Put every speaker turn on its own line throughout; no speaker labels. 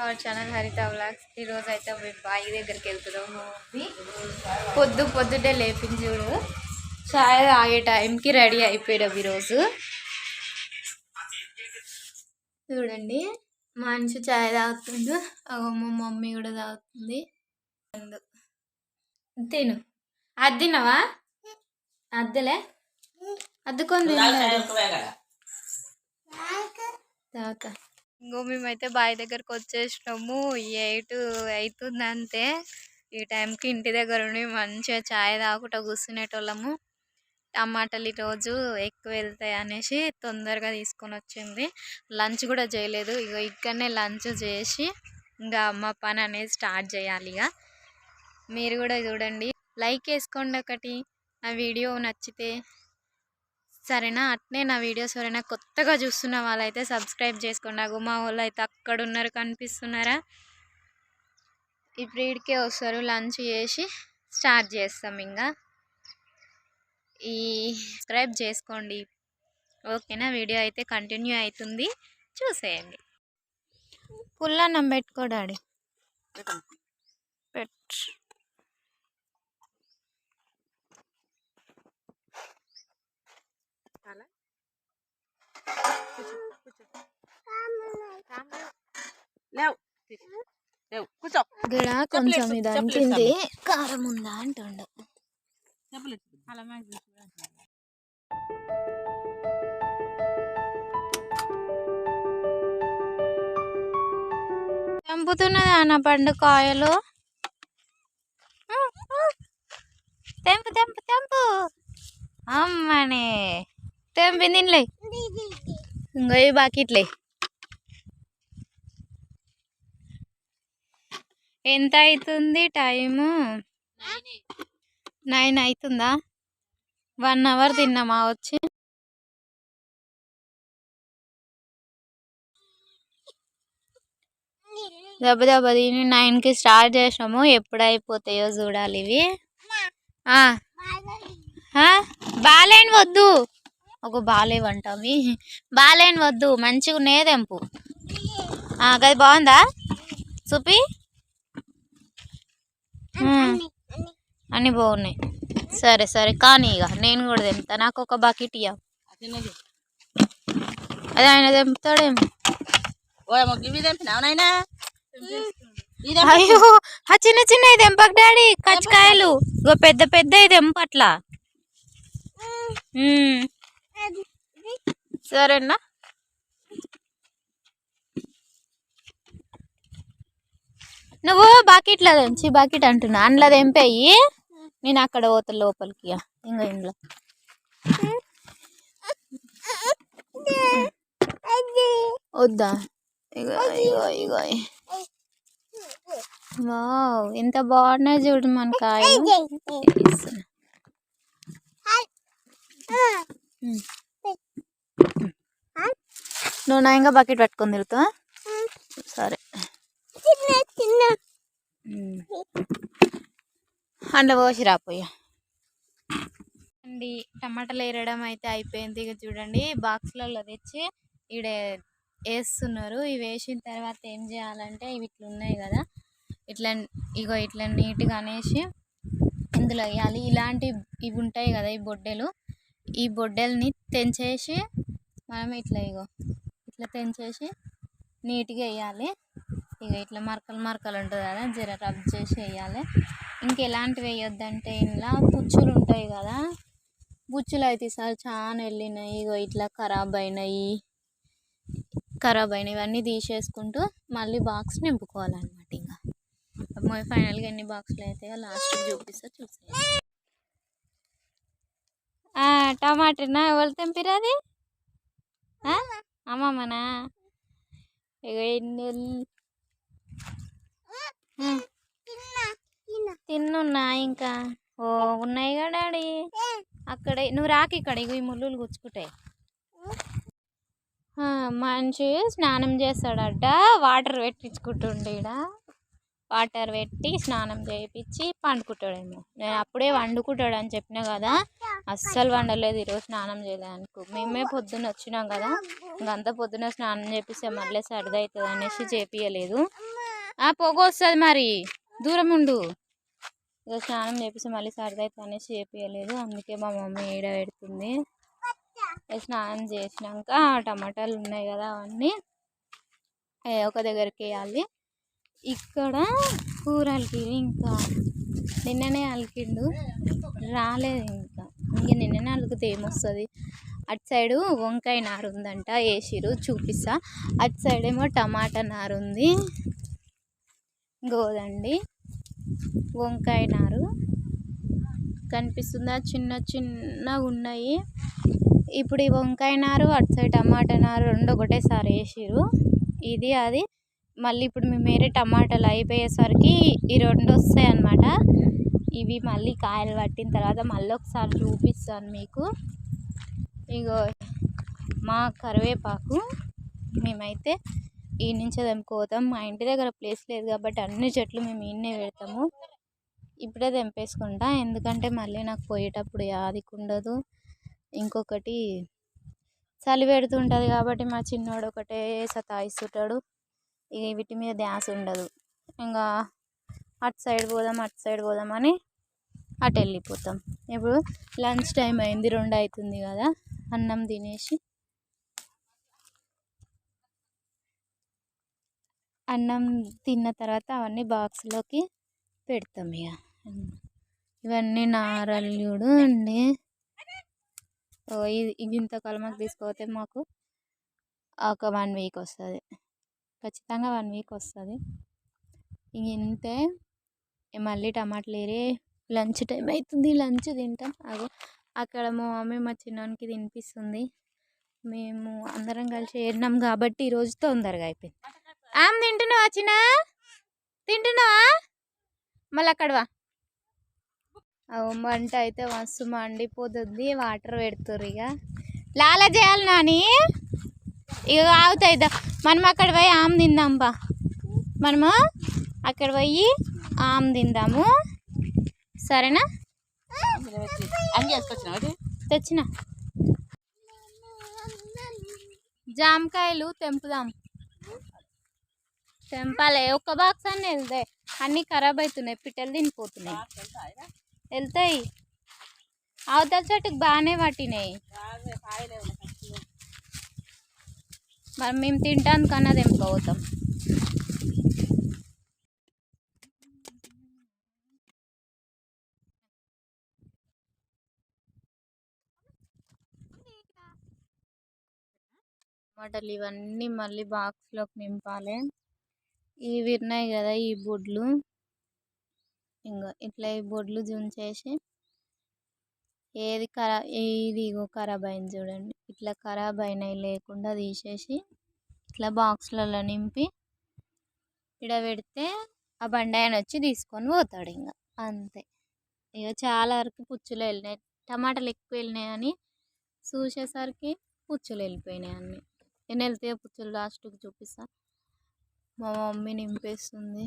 Our channel హరిత vlogs. ఈరోజు అయితే మీ బాయి దగ్గరికి వెళ్తున్నాము పొద్దు పొద్దుటే లేపింది చూడు. చాయ్ తాగే టైంకి రెడీ అయిపోయాడు ఈరోజు చూడండి మంచి చాయ్ తాగుతుండు. అగో మా మమ్మీ కూడా తాగుతుంది. తిను. అది తిన్నావా? అద్దెలే? అద్దుకొని తిన్నాడు తాత ఇంకో మేమైతే బావి దగ్గరకు వచ్చేసినాము ఎయిట్ అవుతుంది అంతే ఈ టైంకి ఇంటి దగ్గర ఉండి మంచిగా చాయ్ తాగుకుంటా కూర్చునేటోళ్ళము టమాటాలు ఈరోజు ఎక్కువ వెళ్తాయి అనేసి తొందరగా తీసుకొని వచ్చింది లంచ్ కూడా చేయలేదు. ఇక ఇక్కడనే లంచ్ చేసి ఇంకా మా పని అనేది స్టార్ట్ చేయాలి ఇక మీరు కూడా చూడండి. లైక్ వేసుకోండి ఒకటి. ఆ వీడియో నచ్చితే సరేనా? అట్నే నా వీడియోస్ ఎవరైనా కొత్తగా చూస్తున్న వాళ్ళైతే సబ్స్క్రైబ్ చేసుకోండి. అగో మా వాళ్ళు అయితే అక్కడ ఉన్నారు కనిపిస్తున్నారా? ఇప్పుడు ఈడికే వస్తారు లంచ్ చేసి స్టార్ట్ చేస్తాం ఇంకా ఈ సబ్స్క్రైబ్ చేసుకోండి. ఓకేనా? వీడియో అయితే కంటిన్యూ అవుతుంది చూసేయండి. పుల్లన్నం పెట్టుకోడాడి పెట్టు
లేవు. లేవు. కూర్చో.
ఇక్కడ కొంచెం ఇది అంటింది కారం ఉందా అంటుండు. తెంపుతున్నదా నా పండు కాయలు. తెంపు తెంపు తెంపు. అమ్మనే. తెంపి తినలే ఇంకో బాకిట్లే ఎంత అవుతుంది టైము? నైన్ అవుతుందా వన్ అవర్ తిన్నామా వచ్చి? దెబ్బ దెబ్బ తిని నైన్కి స్టార్ట్ చేసాము ఎప్పుడు అయిపోతాయో చూడాలి ఇవి? బాలేని వద్దు. ఒక బాలేవంట అవి బాలేని వద్దు మంచిగా ఆ, గది బాగుందా? చూపి. అన్నీ బాగున్నాయి. సరే సరే కానీ ఇక నేను కూడా తెంపుతా. నాకు ఒక బకెట్ ఇయ్య. అది ఆయన తెంపుతాడేమో. అయ్యో ఆ చిన్న చిన్న తెంపక్ డాడీ. కచ్చకాయలు. ఇగో పెద్ద పెద్ద తెంపట్లా. సరేనా? నువ్వు బాకెట్లో తెంచి బాకెట్ అంటున్నా. అందులో తెంపేయి. నేను అక్కడ పోతా లోపలికి. ఇక. ఇంట్లో వద్దా? ఇగో ఇగో ఇగో. వావ్ ఎంత బాగున్నాయి చూడు మన. ఉమ్. నువ్వు నా ఇంకా బకెట్ పట్టుకొని తిరుగుతావా? సరే. అందులో పోసి రాపోయా అండి టమాటాలు వేరడం అయితే అయిపోయింది. ఇక చూడండి బాక్స్లలో తెచ్చి ఈడ వేస్తున్నారు ఇవి వేసిన తర్వాత ఏం చేయాలంటే ఇవి ఇట్లా ఉన్నాయి కదా. ఇట్లా ఇగో ఇట్లా నీట్గా అనేసి ఇందులో వేయాలి. ఇలాంటి ఇవి ఉంటాయి కదా ఈ బొడ్డెలు. ఈ బొడ్డెల్ని తెంచేసి మనం ఇట్లా ఇగో ఇట్లా తెంచేసి నీట్గా వేయాలి. ఇక ఇట్లా మరకలు మరకలు ఉంటుంది కదా జర రబ్ చేసి వేయాలి. ఇంకెలాంటివి వేయొద్దంటే ఇంట్లో పుచ్చులు ఉంటాయి కదా పుచ్చులు అయితే ఈసారి చాలా వెళ్ళినాయి. ఇగో ఇట్లా ఖరాబ్ అయినాయి. ఖరాబ్ అయినాయి. ఇవన్నీ తీసేసుకుంటూ మళ్ళీ బాక్స్ నింపుకోవాలన్నమాట ఇంకా. ఫైనల్గా ఎన్ని బాక్సులు అయితే లాస్ట్ చూపిస్తా చూసే టమాటనా? ఎవరు తెంపిరు అమ్మమ్మనా. తిన్నున్నా ఇంకా ఓ ఉన్నాయి కదా డాడీ అక్కడ నువ్వు రాకి ఇక్కడ ఇగో ఈ ముళ్ళులు గుచ్చుకుంటాయి మనిషి స్నానం చేస్తాడట వాటర్ పెట్టించుకుంటుండే ఈడ వాటర్ పెట్టి స్నానం చేయించి పండుకుంటాడేమో. నేను అప్పుడే వండుకుంటాడు అని చెప్పినా కదా అస్సలు వండలేదు ఈరోజు స్నానం చేయడానికి. మేమే పొద్దున్న వచ్చినాం కదా ఇంకంతా పొద్దున్న స్నానం చేపిస్తే మళ్ళీ సరిదవుతుంది అవుతుంది అనేసి చేపియలేదు. ఆ పొగ వస్తుంది మరి దూరం ఉండు. ఇక స్నానం చేపిస్తే మళ్ళీ సరదా అనేసి చేపించలేదు అందుకే మా మమ్మీ ఏడ పెడుతుంది. స్నానం చేసినాక టమాటాలు ఉన్నాయి కదా అవన్నీ ఒక దగ్గరికి వేయాలి. ఇక్కడ కూర కూరలకి ఇంకా నిన్ననే అలికిండు. రాలేదు ఇంకా. ఇంకా నిన్ననే అలికితే ఏమొస్తుంది? అటు సైడు వంకాయ నారు ఉందంట వేసిరు చూపిస్తా. అటు సైడ్ ఏమో టమాటా నారు ఉంది. గోదండి వంకాయ నారు. కనిపిస్తుందా? చిన్న చిన్నగా ఉన్నాయి. ఇప్పుడు ఈ వంకాయ నారు అటు సైడ్ టమాటా నారు రెండు ఒకటేసారి వేసిరు ఇది అది మళ్ళీ ఇప్పుడు మేము వేరే టమాటాలు అయిపోయేసరికి ఈ రెండు వస్తాయి అన్నమాట. ఇవి మళ్ళీ కాయలు పట్టిన తర్వాత మళ్ళీ ఒకసారి చూపిస్తాను మీకు. ఇగో మా కరివేపాకు మేమైతే ఈ నుంచి తెంపుకోతాం. మా ఇంటి దగ్గర ప్లేస్ లేదు కాబట్టి అన్ని చెట్లు మేము ఈయనే పెడతాము. ఇప్పుడే తెంపేసుకుంటా. ఎందుకంటే మళ్ళీ నాకు పోయేటప్పుడు యాదికి ఉండదు. ఇంకొకటి చలి పెడుతుంటుంది కాబట్టి మా చిన్నోడు ఒకటే సతాయిస్తుంటాడు. ఇక వీటి మీద ధ్యాస ఉండదు. ఇంకా అటు సైడ్ పోదాం అటు సైడ్ పోదాం అని అటు వెళ్ళిపోతాం. ఇప్పుడు లంచ్ టైం అయింది రెండు అవుతుంది కదా అన్నం తినేసి. అన్నం తిన్న తర్వాత అవన్నీ బాక్స్లోకి పెడతాం ఇక ఇవన్నీ నారల్యుడు అండి. ఓ ఇది ఇది ఇంత కలమకు తీసుకుపోతే మాకు ఒక వన్ వీక్ వస్తుంది. ఖచ్చితంగా వన్ వీక్ వస్తుంది. ఇంక ఇంతే. మళ్ళీ టమాటాలు వేరే లంచ్ టైం అవుతుంది లంచ్ తింటాం. అగో అక్కడ మా మమ్మీ మా చిన్నోనికి తినిపిస్తుంది. మేము అందరం కలిసి ఏరినాం కాబట్టి ఈరోజు తొందరగా అయిపోయింది. ఆమె తింటున్నావా చిన్న? తింటున్నావా? మళ్ళీ అక్కడవా వంట మంట అయితే మస్తు మండిపోతుంది. వాటర్ పెడుతుర్రు ఇక. లాల చేయాలి నాని. ఇక ఆగుతాయి దా. మనం అక్కడ పోయి ఆమె తిందాం బా. మనము అక్కడ పోయి ఆమె తిందాము. సరేనా? తెచ్చిన. జామకాయలు తెంపుదాం. తెంపాలి. ఒక్క బాక్స్ అన్నీ వెళ్తాయి అన్నీ ఖరాబ్ అవుతున్నాయి పిట్టలు తినిపోతున్నాయి. వెళ్తాయి. అవతల చెట్టుకు బాగానే పట్టినాయి. మరి మేము తింటాను కన్నా తెంపుకోపోతాం టమాటాలు ఇవన్నీ మళ్ళీ బాక్స్లోకి నింపాలి. ఇవి ఉన్నాయి కదా ఈ బొడ్లు. ఇంకా ఇట్లా ఈ బొడ్లు జుంచేసి ఏది ఖరా ఇది ఇగో ఖరాబ్ అయింది చూడండి. ఇట్లా ఖరాబ్ అయినవి లేకుండా తీసేసి ఇట్లా బాక్స్లలో నింపి ఇక్కడ పెడితే ఆ బండి ఆయన వచ్చి తీసుకొని పోతాడు ఇంకా అంతే. ఇక చాలా వరకు పుచ్చులు వెళ్ళినాయి టమాటాలు ఎక్కువ వెళ్ళినాయి అని చూసేసరికి పుచ్చులు వెళ్ళిపోయినాయి అన్నీ. నేను వెళ్తే పుచ్చులు లాస్ట్కి చూపిస్తా. మా మమ్మీ నింపేస్తుంది.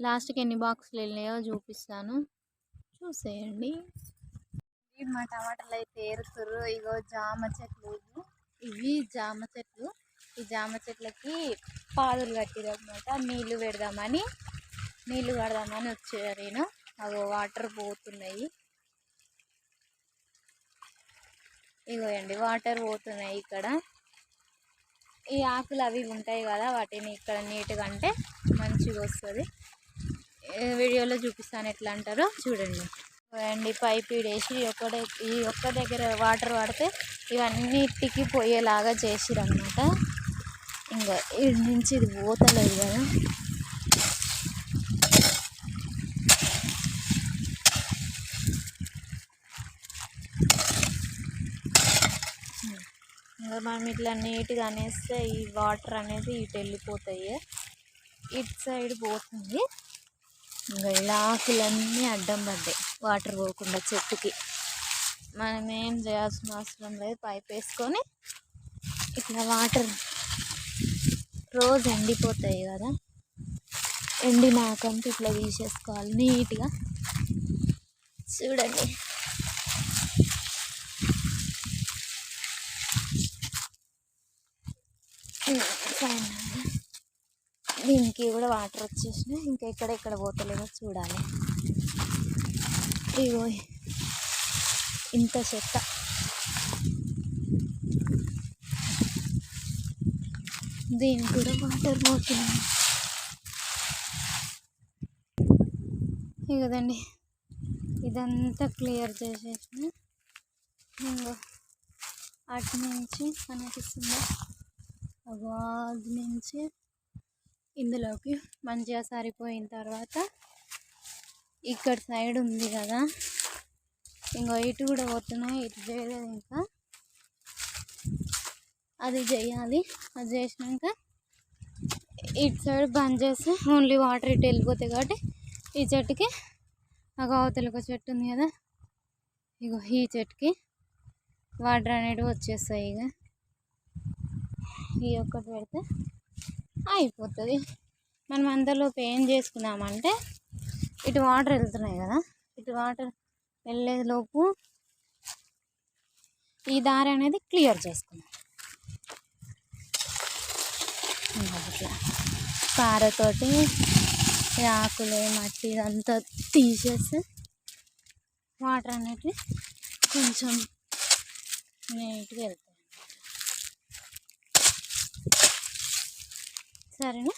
లాస్ట్కి ఎన్ని బాక్సులు వెళ్ళినాయో చూపిస్తాను. చూసేయండి. ఇవి మా టమాటాలు అయితే ఏరుతుర్రు. ఇగో జామ చెట్లు ఇవి. జామ చెట్లు. ఈ జామ చెట్లకి పాదులు కట్టిరు అనమాట నీళ్ళు పెడదామని నీళ్ళు కడదామని వచ్చారు నేను. అగో వాటర్ పోతున్నాయి. ఇగోయండి వాటర్ పోతున్నాయి ఇక్కడ. ఈ ఆకులు అవి ఉంటాయి కదా వాటిని ఇక్కడ నీట్గా అంటే మంచిగా వస్తుంది. వీడియోలో చూపిస్తాను ఎట్లా అంటారో చూడండి. అండి పైప్ వేసి ఒక్కడే ఈ ఒక్క దగ్గర వాటర్ పడితే ఇవన్నిటికి పోయేలాగా చేసిరు అనమాట ఇంకా ఇటు నుంచి ఇది పోతలేదు కదా. ఇంకా మనం ఇట్లా నీట్గా అనేస్తే ఈ వాటర్ అనేది ఇటు వెళ్ళిపోతాయి. ఇటు సైడ్ పోతుంది. ఇంకా ఇలా ఆకులన్నీ అడ్డం పడ్డాయి. వాటర్ పోకుండా చెట్టుకి. మనం ఏం చేయాల్సిన అవసరం లేదు. పైప్ వేసుకొని ఇట్లా వాటర్ రోజు ఎండిపోతాయి కదా. ఎండినాకంటే ఇట్లా తీసేసుకోవాలి నీట్గా. చూడండి. దీనికి కూడా వాటర్ వచ్చేసినాయి. ఇంకా ఎక్కడెక్కడ పోతలేదో చూడాలి. ఇగో ఇంత చెత్త. దీనికి కూడా వాటర్ పోతున్నాయి ఇదండి ఇదంతా క్లియర్ చేసేసిన ఇంకో అటు నుంచి కనిపిస్తుంది. అగో నుంచి ఇందులోకి మంచిగా సరిపోయిన తర్వాత ఇక్కడ సైడ్ ఉంది కదా. ఇంకో ఇటు కూడా పోతున్నాయి ఇటు చేయలేదు ఇంకా. అది చేయాలి. అది చేసినాక ఇటు సైడ్ బంద్ చేస్తే ఓన్లీ వాటర్ ఇటు వెళ్ళిపోతాయి కాబట్టి ఈ చెట్టుకి ఆ అవతలకు చెట్టు ఉంది కదా. ఇగో ఈ చెట్టుకి వాటర్ అనేటివి వచ్చేస్తాయి ఇక ఈ ఒక్కటి పెడితే అయిపోతుంది. మనం అంతలోపు ఏం చేసుకున్నామంటే ఇటు వాటర్ వెళ్తున్నాయి కదా? ఇటు వాటర్ వెళ్ళేలోపు ఈ దారి అనేది క్లియర్ చేసుకున్నాం ఇట్లా పారతోటి ఆకులు మట్టి ఇదంతా తీసేసి వాటర్ అనేటివి కొంచెం నీట్గా వెళ్తాయి. సరేనా?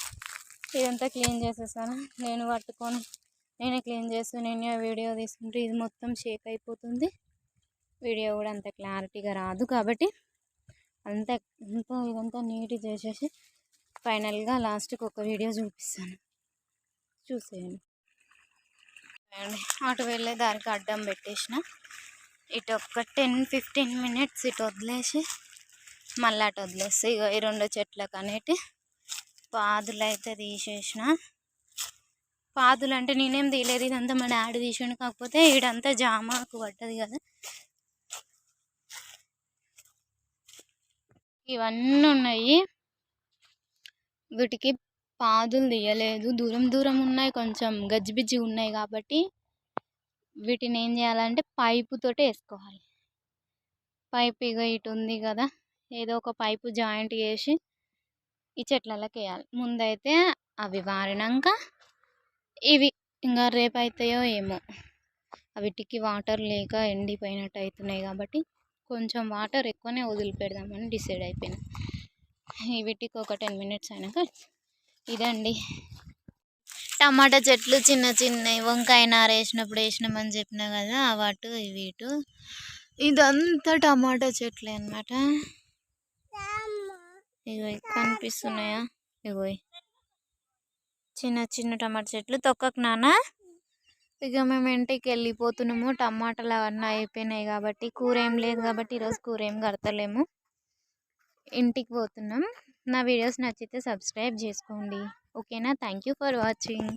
ఇదంతా క్లీన్ చేసేసాను. నేను పట్టుకొని నేనే క్లీన్ చేస్తూ నేనే వీడియో తీసుకుంటే ఇది మొత్తం షేక్ అయిపోతుంది. వీడియో కూడా అంత క్లారిటీగా రాదు కాబట్టి అంత అంతా ఇదంతా నీట్ చేసేసి ఫైనల్గా లాస్ట్కి ఒక వీడియో చూపిస్తాను. చూసేయండి. అటు వెళ్ళే దానికి అడ్డం పెట్టేసిన. ఇటు ఒక టెన్ ఫిఫ్టీన్ మినిట్స్ ఇటు వదిలేసి మళ్ళీ అటు వదిలేస్తే ఇక ఈ రెండు చెట్లకు అనేటి పాదులు అయితే తీసేసిన. పాదులు అంటే నేనేం తీయలేదు. ఇదంతా మా డాడీ తీసాను కాకపోతే ఈడంతా జామాకు పడ్డది కదా. ఇవన్నీ ఉన్నాయి. వీటికి పాదులు తీయలేదు. దూరం దూరం ఉన్నాయి. కొంచెం గజ్జిబిజ్జి ఉన్నాయి కాబట్టి వీటిని ఏం చేయాలంటే పైపుతోటి వేసుకోవాలి. పైపు ఇక ఇటు ఉంది కదా. ఏదో ఒక పైపు జాయింట్ చేసి ఈ చెట్లలోకి వేయాలి. ముందైతే అవి వారినాక ఇవి ఇంకా రేపు అవుతాయో ఏమో వీటికి వాటర్ లేక ఎండిపోయినట్టు అవుతున్నాయి కాబట్టి కొంచెం వాటర్ ఎక్కువనే వదిలిపెడదామని డిసైడ్ అయిపోయినా. వీటికి ఒక టెన్ మినిట్స్ అయినాక ఇదండి. టమాటా చెట్లు చిన్న చిన్నవి వంకాయ నార వేసినప్పుడు వేసినామని చెప్పినా కదా వాటు ఇవి ఇటు ఇదంతా టమాటా చెట్లే అన్నమాట. ఇగో ఇవి కనిపిస్తున్నాయా? ఇగో ఇవి. చిన్న చిన్న టమాటా చెట్లు తొక్కకు నాన్న ఇక మేము ఇంటికి వెళ్ళిపోతున్నాము. టమాటాలు అవన్నీ అయిపోయినాయి కాబట్టి కూర ఏం లేదు కాబట్టి ఈరోజు కూర ఏం కడతలేము. ఇంటికి పోతున్నాం. నా వీడియోస్ నచ్చితే సబ్స్క్రైబ్ చేసుకోండి. ఓకేనా? Thank you for watching.